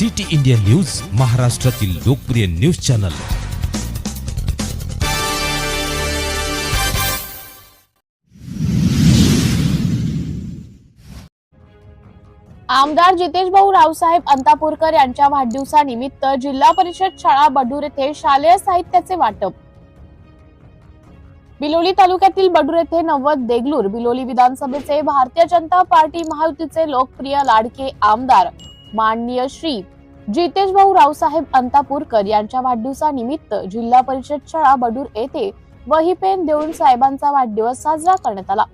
City India news महाराष्ट्रातील लोकप्रिय news channel. आमदार जितेश भाऊ रावसाहेब अंतापूरकर यांच्या वाढदिवसानिमित्त जिल्हा परिषद शाळा बडूर येथे शालेय साहित्याचे वाटप. बिलोली तालुक्यातील बडूर येथे नव्वद देगलूर बिलोली विधानसभेचे भारतीय जनता पार्टी महायुतीचे लोकप्रिय लाडके आमदार माननीय श्री जितेश भाऊ रावसाहेब अंतापूरकर यांच्या वाढदिवसानिमित्त जिल्हा परिषद शाळा बडूर येथे वही पेन देऊन साहेबांचा वाढदिवस साजरा करण्यात आला.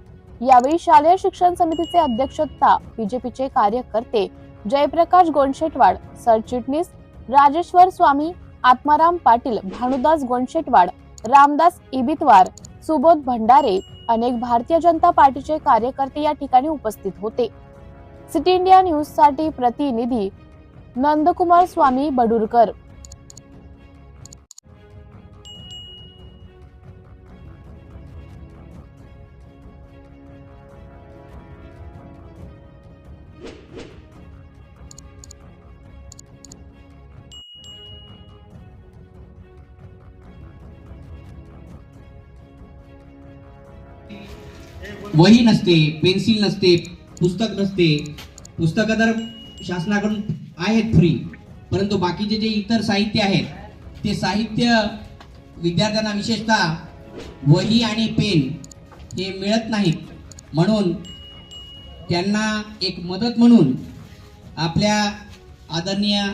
यावेळी शालेय शिक्षण समितीचे अध्यक्षता बीजेपीचे कार्यकर्ते जयप्रकाश गोंडशेटवाड सरचिटणीस राजेश्वर स्वामी आत्माराम पाटील भानुदास गोंडशेटवाड रामदास इबितवार सुबोध भंडारे अनेक भारतीय जनता पार्टीचे कार्यकर्ते या ठिकाणी उपस्थित होते. सिटी इंडिया न्यूजसाठी प्रतिनिधी नंदकुमार स्वामी बडूरकर वही नसते पेन्सिल नसते पुस्तक नसते. पुस्तकं तर शासनाकडून आहेत फ्री परंतु बाकीचे जे इतर साहित्य आहेत ते साहित्य विद्यार्थ्यांना विशेषतः वही आणि पेन हे मिळत नाहीत. म्हणून त्यांना एक मदत म्हणून आपल्या आदरणीय